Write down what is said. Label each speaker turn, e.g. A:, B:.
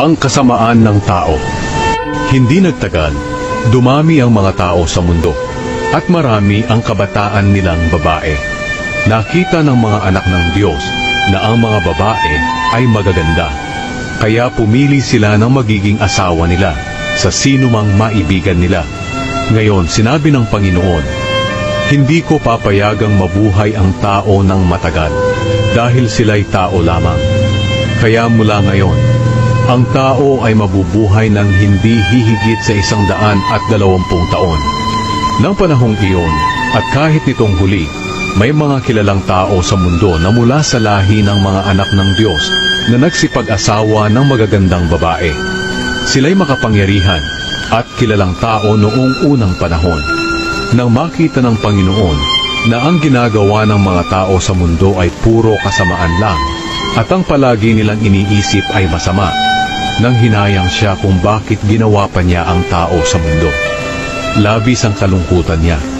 A: Ang kasamaan ng tao. Hindi nagtagal, dumami ang mga tao sa mundo at marami ang kabataan nilang babae. Nakita ng mga anak ng Diyos na ang mga babae ay magaganda. Kaya pumili sila ng magiging asawa nila sa sino mang maibigan nila. Ngayon, sinabi ng Panginoon, Hindi ko papayagang mabuhay ang tao ng matagal dahil sila'y tao lamang. Kaya mula ngayon, ang tao ay mabubuhay ng hindi hihigit sa isang daan at dalawampung taon. Nang panahong iyon, at kahit nitong huli, may mga kilalang tao sa mundo na mula sa lahi ng mga anak ng Diyos na nagsipag-asawa ng magagandang babae. Sila'y makapangyarihan at kilalang tao noong unang panahon. Nang makita ng Panginoon na ang ginagawa ng mga tao sa mundo ay puro kasamaan lang at ang palagi nilang iniisip ay masama, nang hinayang siya kung bakit ginawa pa niya ang tao sa mundo. Labis ang kalungkutan niya